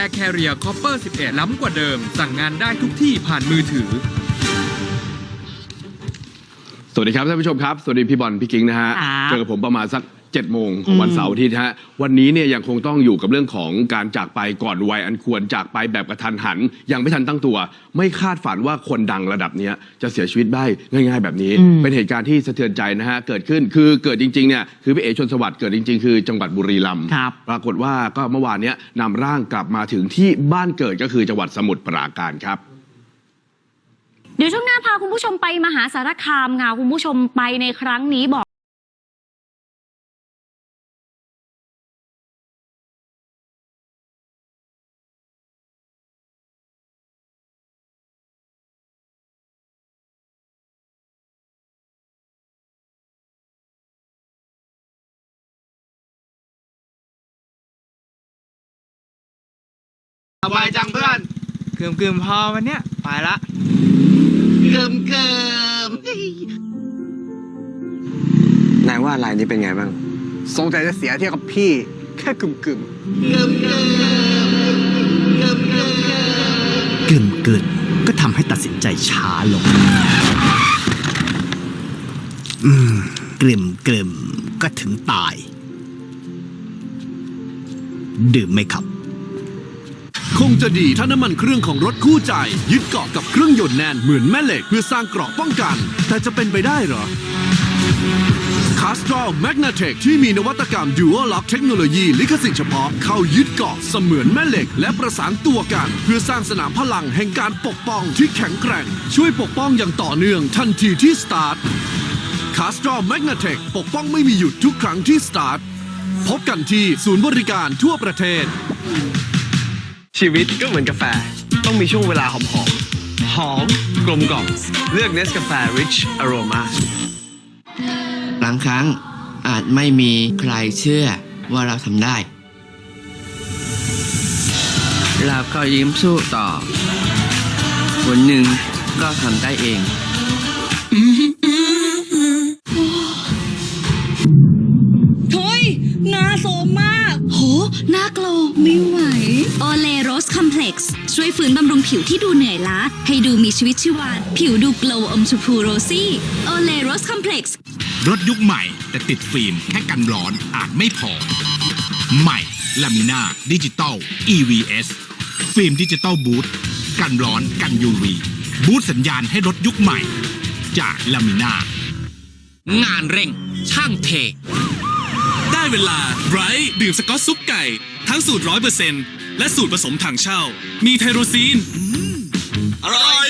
Air Carrier Copper 11 ล้ำกว่าเดิม สั่งงานได้ทุกที่ผ่านมือถือ สวัสดีครับท่านผู้ชมครับ สวัสดีพี่บอลพี่กิ้งนะฮะครับเจอกับผมประมาณสัก 7จ็ดโมงของวันเสาร์อาที่ฮะวันนี้เนี่ยยังคงต้องอยู่กับเรื่องของการจากไปก่อนวัยอันควรจากไปแบบกระทันหัน ยังไม่ทันตั้งตัว ไม่คาดฝันว่าคนดังระดับเนี้ยจะเสียชีวิตได้ง่าย ๆ แบบนี้ เป็นเหตุการณ์ที่สะเทือนใจนะฮะเกิดขึ้นคือเกิดจริงๆเนี่ยคือพี่เอชนสวัสดิ์เกิดจริง ๆ คือจังหวัดบุรีรัมย์ครับปรากฏว่าก็เมื่อวานเนี้ยนำร่างกลับมาถึงที่บ้านเกิดก็คือจังหวัดสมุทรปราการครับเดี๋ยวช่วงหน้าพาคุณผู้ชมไปมหาสารคามค่ะคุณผู้ชมไปในครั้งนี้บอก สบายจังเพื่อนเกิมเกิมพอวันเนี้ยไปละเกิมเกิมนายว่าลายนี้เป็นไงบ้างสงสัยจะเสียเทียบกับพี่ แค่กึ่มกึ่มเกิมเกิมเกิมเกิมกึ่มกึ่มก็ทำให้ตัดสินใจช้าลง อืมกลิ่มกลิ่มก็ถึงตาย ดื่มไหมครับ คงจะดีถ้าน้ำมันเครื่องของรถคู่ใจ ยึดเกาะกับเครื่องยนต์แน่นเหมือนแม่เหล็กเพื่อสร้างเกราะป้องกัน แต่จะเป็นไปได้เหรอ c a s t r o l Magnatech ที่มีนวัตกรรม Dual Lock เทคโนโลยีลิขสิทธิ์เฉพาะ เข้ายึดเกาะเสมือนแม่เหล็ก และประสานตัวกัน เพื่อสร้างสนามพลังแห่งการปกป้องที่แข็งแกร่ง ช่วยปกป้องอย่างต่อเนื่องทันทีที่สตาร์ท c a s t r o l Magnatech ปกป้องไม่มีหยุดทุกครั้งที่สตาร์ทพบกันที่ศูนย์บริการทั่วประเทศ ชีวิตก็เหมือนกาแฟ ต้องมีช่วงเวลาหอมหอมหอมกลมกล่อมเลือกเนสกาแฟ Rich Aroma บางครั้งอาจไม่มีใครเชื่อว่าเราทำได้ เราก็ยิ้มสู้ต่อ วันหนึ่งก็ทำได้เอง เฮ้ยน้าโซมมาก น้าโกลว์ไม่ไหวโอเลโรสคอมเพล็กซ์ช่วยฟื้นบำรุงผิวที่ดูเหนื่อยล้า ให้ดูมีชีวิตชีวา ผิวดูโกลว์อมชมพูโรซี่โอเลโรสคอมเพล็กซ์รถยุคใหม่ แต่ติดฟิล์มแค่กันร้อนอาจไม่พอ ใหม่ลามิน่าดิจิตอล EVS ฟิล์มดิจิตอลบูทกันร้อนกัน UV บูทสัญญาณให้รถยุคใหม่ จากลามิน่างานเร่ง ช่างเท ได้เวลาไบรท์ดื่มสกอตซุปไก่ ทั้งสูตรร้อยเปอร์เซ็นต์และสูตรผสมถังเช่า มีไทโรซีน อร่อย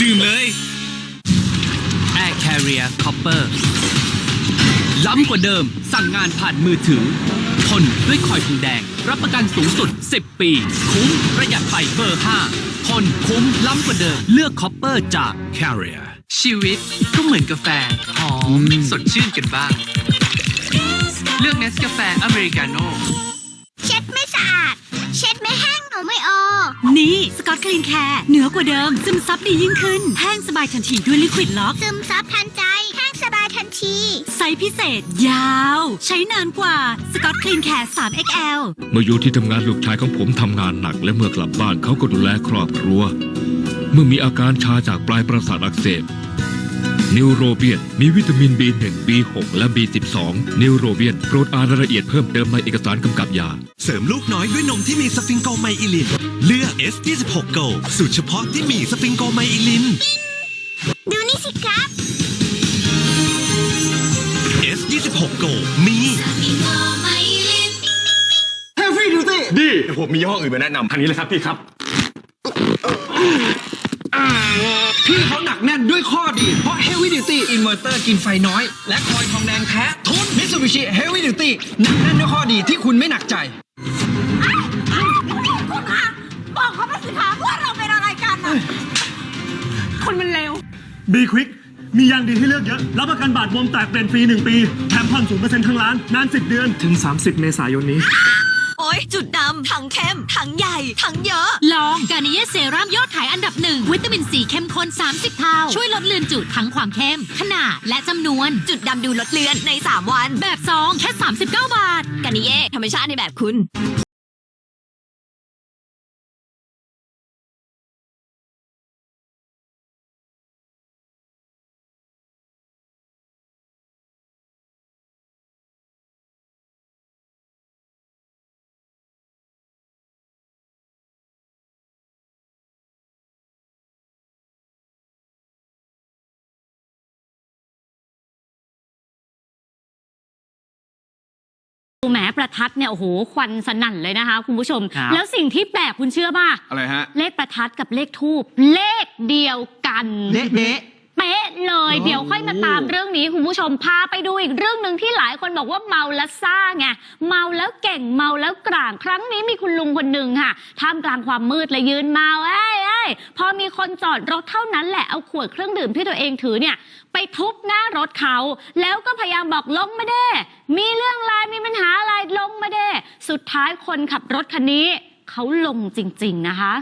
ดื่มเลย Air Carrier Copper ล้ำกว่าเดิม สั่งงานผ่านมือถือ ทนด้วยคอยทองแดง รับประกันสูงสุด 10 ปี คุ้มประหยัดไฟเบอร์ 5 ทนคุ้มล้ำกว่าเดิม เลือก Copper จาก Carrier ชีวิตก็เห มือนกาแฟ หอม สดชื่นกันบ้าง เลือกเนสกาแฟอเมริกาโน่เช็ดไม่สะอาด เช็ดไม่แห้งหนูไม่ออกนี่สกอตคลีนแคร์เหนือกว่าเดิม ซึมซับดียิ่งขึ้น แห้งสบายทันทีด้วยลิควิดล็อก ซึมซับทันใจ แห้งสบายทันทีไซส์พิเศษ ยาว ใช้นานกว่าสกอตคลีนแคร์ 3XL เมื่ออยู่ที่ทำงานลูกชายของผมทำงานหนัก และเมื่อกลับบ้านเขาก็ดูแลครอบครัว เมื่อมีอาการชาจากปลายประสาทอักเสบ นิวโรเบียน มีวิตามิน B1 B6 และ B12 นิวโรเบียน โปรดอ่านรายละเอียดเพิ่มเติมในเอกสารกำกับยา เสริมลูกน้อยด้วยนมที่มีสฟิงโกไมอิลิน เลือก S26 Go สูตรเฉพาะที่มีสฟิงโกไมอิลิน ดูนี่สิครับ S26 Go มีดี ผมมียี่ห้ออื่นมาแนะนำทางนี้เลยครับพี่ครับ พี่เขาหนักแน่นด้วยข้อดี เพราะ Heavy Duty Inverter กินไฟน้อย และคอยทองแดงแท้ทน Mitsubishi Heavy Duty หนักแน่นด้วยข้อดีที่คุณไม่หนักใจบอกเขามาสิคะว่าเราเป็นอะไรกันอะคนมันเร็วบีควิกมียางดีให้เลือกเยอะ รับประกันบาดบวมแตกเปลี่ยนฟรี 1 ปี แถมผ่อน0%ทั้งร้าน นาน 10 เดือน ถึง 30 เมษายนนี้โอโอ๊ ย จุดดำทั้งเข้มทั้งใหญ่ทั้งเยอะ ลองกานิเยเซรั่มยอดขายอันดับหนึ่งวิตามินซีเข้มข้น 30 เท่า ช่วยลดเลือนจุดทั้งความเข้ม ขนาดและจำนวน จุดดำดูลดเลือนใน 3 วัน แบบซองแค่ 39 บาทกานิเย่ธรรมชาติในแบบคุณ แหมประทัดเนี่ยโอ้โหควันสนั่นเลยนะคะ คุณผู้ชม ครับ แล้วสิ่งที่แปลกคุณเชื่อป่ะอะไรฮะ เลขประทัดกับเลขทูบเลขเดียวกันเด๊ะเด๊ะเป๊ะเลยเดี๋ยวค่อยมาตามเรื่องนี้คุณผู้ชมพาไปดูอีกเรื่องหนึ่งที่หลายคนบอกว่าเมาแล้วซ่าไงเมาแล้วเก่งเมาแล้วกลางครั้งนี้มีคุณลุงคนหนึ่งค่ะท่ามกลางความมืดเลยยืนเมาเอ้ยเอ้ย พอมีคนจอดรถเท่านั้นแหละเอาขวดเครื่องดื่มที่ตัวเองถือเนี่ยไปทุบหน้ารถเขา แล้วก็พยายามบอกลงมาเด้มีเรื่องอะไรมีปัญหาอะไรลงมาเด้สุดท้ายคนขับรถคันนี้เขาลงจริง ๆ นะคะ